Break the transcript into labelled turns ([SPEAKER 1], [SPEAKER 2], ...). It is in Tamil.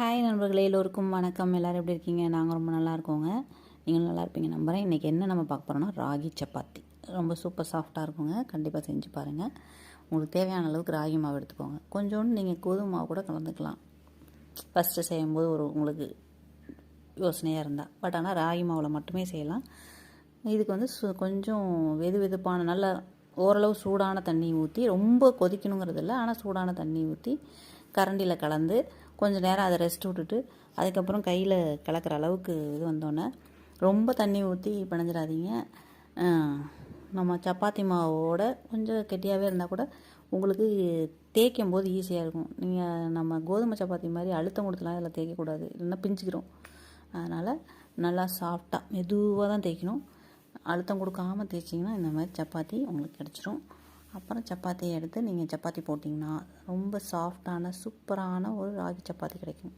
[SPEAKER 1] ஹாய் நண்பர்களே எல்லோருக்கும் வணக்கம். எல்லோரும் எப்படி இருக்கீங்க? நாங்கள் ரொம்ப நல்லா இருக்கோங்க. நீங்களும் நல்லா இருப்பீங்க நம்புகிறேன் இன்றைக்கி என்ன நம்ம பார்க்க போகிறோம்னா ராகி சப்பாத்தி. ரொம்ப சூப்பர் சாஃப்டாக இருக்குங்க. கண்டிப்பாக செஞ்சு பாருங்கள் உங்களுக்கு தேவையான அளவுக்கு ராகி மாவு எடுத்துக்கோங்க. கொஞ்சோண்டு நீங்கள் கோதுமை மாவு கூட கலந்துக்கலாம். ஃபஸ்ட்டு செய்யும்போது ஒரு உங்களுக்கு யோசனையாக இருந்தால் பட் ஆனால் ராகி மாவில் மட்டுமே செய்யலாம். இதுக்கு வந்து சு கொஞ்சம் வெது வெதுப்பான நல்ல ஓரளவு சூடான தண்ணி ஊற்றி ரொம்ப கொதிக்கணுங்கிறது இல்லை. ஆனால் சூடான தண்ணி ஊற்றி கரண்டியில் கலந்து கொஞ்சம் நேரம் அதை ரெஸ்ட் விட்டுட்டு அதுக்கப்புறம் கையில் கலக்கிற அளவுக்கு இது வந்தோடனே ரொம்ப தண்ணி ஊற்றி பிணைஞ்சிடாதீங்க. நம்ம சப்பாத்தி மாவோட கொஞ்சம் கெட்டியாகவே இருந்தால் கூட உங்களுக்கு தேய்க்கும் போது ஈஸியாக இருக்கும். நீங்கள் நம்ம கோதுமை சப்பாத்தி மாதிரி அழுத்தம் கொடுத்துலாம் இதில் தேய்க்கக்கூடாது இல்லைன்னா பிஞ்சுக்கிறோம் அதனால் நல்லா சாஃப்டாக மெதுவாக தான் தேய்க்கணும். அழுத்தம் கொடுக்காம தேய்ச்சிங்கன்னா இந்த மாதிரி சப்பாத்தி உங்களுக்கு கிடச்சிரும். அப்புறம் சப்பாத்தியை எடுத்து நீங்கள் சப்பாத்தி போட்டிங்கன்னா ரொம்ப சாஃப்டான சூப்பரான ஒரு ராகி சப்பாத்தி கிடைக்கும்.